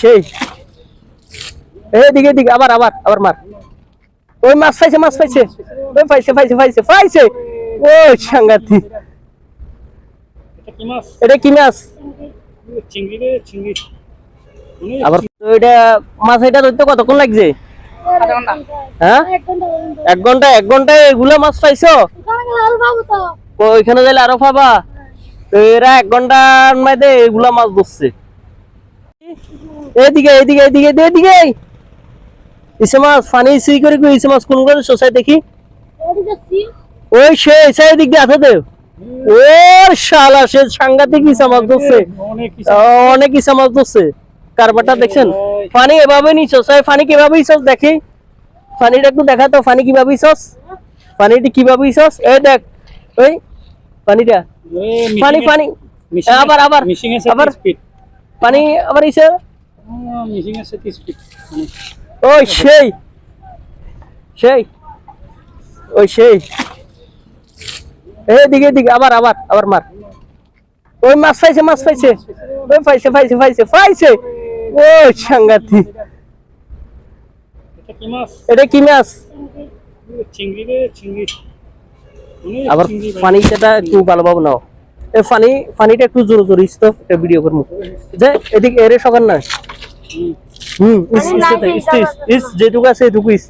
সেই এদিকে এদিকে আবার আবার আবার মার। ওই মাছ পাইছে মাছ পাইছে। ওই পাইছে পাইছে পাইছে পাইছে। ও সাংঘাতি এটা কি মাছ? এটা কি মাছ? চিংড়ি রে চিংড়ি। অনেক আবার তো মাছ এটা ধরতে কতক্ষণ লাগছে? হ্যাঁ? এক ঘণ্টা এক ঘন্টায় এগুলা মাছ পাইছো? ওইখানে যাইলে আরও পাবা। তো এরা এক ঘণ্টার মধ্যে এগুলা মাছ ধরছে। এদিকে এদিকে এদিকে এদিকে ইসে মাছ পানি সিই করে কই ইসে মাছ কোন করে সোসাই দেখি? ওই সে সে দিক দিয়ে ওর শালা সে সাংঘাতিক ইসা মাছ ধরছে। অনেক ইসা মাছ। ধরছে। কারবারটা দেখছেন? পানি এভাবে নিছস এই পানি কীভাবে ইছস দেখি। পানিটা একটু দেখা তো পানি কীভাবে ইছস পানিটা কীভাবে ইছস এই দেখ ওই পানিটা। পানি পানি। আবার আবার। আবার। স্পিড পানি আবার ইসে মিশিং আছে স্পিড ওই সেই। সেই। ওই সেই। এদিকে এদিকে আবার আবার আবার মার। ওই মাছ পাইছে মাছ পাইছে। ওই পাইছে পাইছে পাইছে পাইছে। ও সাংঘাতি এটা কি মাছ? এটা কি মাছ? চিংড়ি রে চিংড়ি। আবার। পানিটা একটু ভালোভাবে নাও। পানি পানিটা একটু জোরে জোরে ইস তো একটা ভিডিও করব। যে এদিকে এরে সকাল না হুম। ইস ইস ইস ইস যেটুকু আছে এটুকু ইস।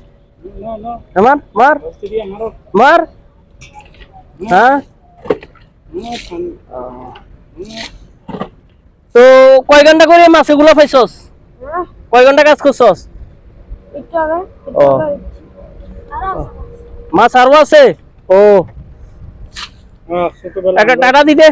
আমার মার মার। হ্যাঁ? তো কয় ঘণ্টা করে মাছগুলো পাইছস? কয় ঘণ্টা কাজ করছস? মাছ আরও আছে? ও। হ্যাঁ একটা টাটা দিতে